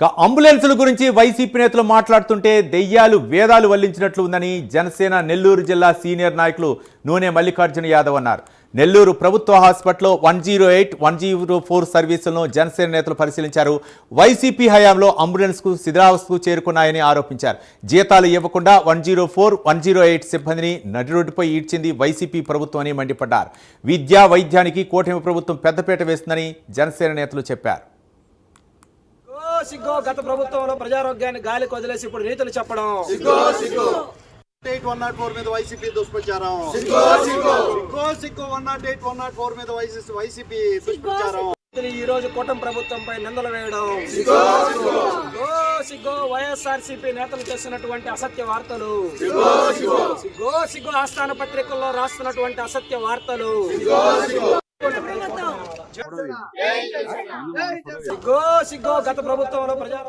ఇక అంబులెన్సుల గురించి వైసీపీ నేతలు మాట్లాడుతుంటే దెయ్యాలు వేదాలు వల్లించినట్లు ఉందని జనసేన నెల్లూరు జిల్లా సీనియర్ నాయకులు నూనె మల్లికార్జున యాదవ్ అన్నారు. నెల్లూరు ప్రభుత్వ హాస్పిటల్లో one zero eight one zero four సర్వీసులను జనసేన నేతలు పరిశీలించారు. వైసీపీ హయాంలో అంబులెన్స్కు శిథిరావస్థకు చేరుకున్నాయని ఆరోపించారు. జీతాలు ఇవ్వకుండా one zero four one zero eight సిబ్బందిని నడి రోడ్డుపై ఈడ్చింది వైసీపీ ప్రభుత్వం అని మండిపడ్డారు. విద్యా వైద్యానికి కూటమి ప్రభుత్వం పెద్దపీట వేస్తుందని జనసేన నేతలు చెప్పారు. సిగ్గో గత ప్రభుత్వంలో ప్రజారోగ్యాన్ని గాలికి వదిలేసి ఇప్పుడు నీతులు చెప్పడం. ఎయిట్ వన్ నాట్ ఫోర్ మీద వైసీపీ దుష్ప్రచారం. సిగ్గో సిగ్గో. One nought eight one nought four మీద వైసీపీ దుష్ప్రచారం. ఈ రోజు కూటమి ప్రభుత్వంపై నిందలు వేయడం. సిగ్గో సిగ్గో. వైఎస్ఆర్ సిపి నేతలు చేస్తున్నటువంటి అసత్య వార్తలు. సిగ్గో సిగ్గో. ఆస్థాన పత్రికల్లో రాస్తున్నటువంటి అసత్య వార్తలు. సిగ్గో సిగ్గో గత ప్రభుత్వంలో ప్రజా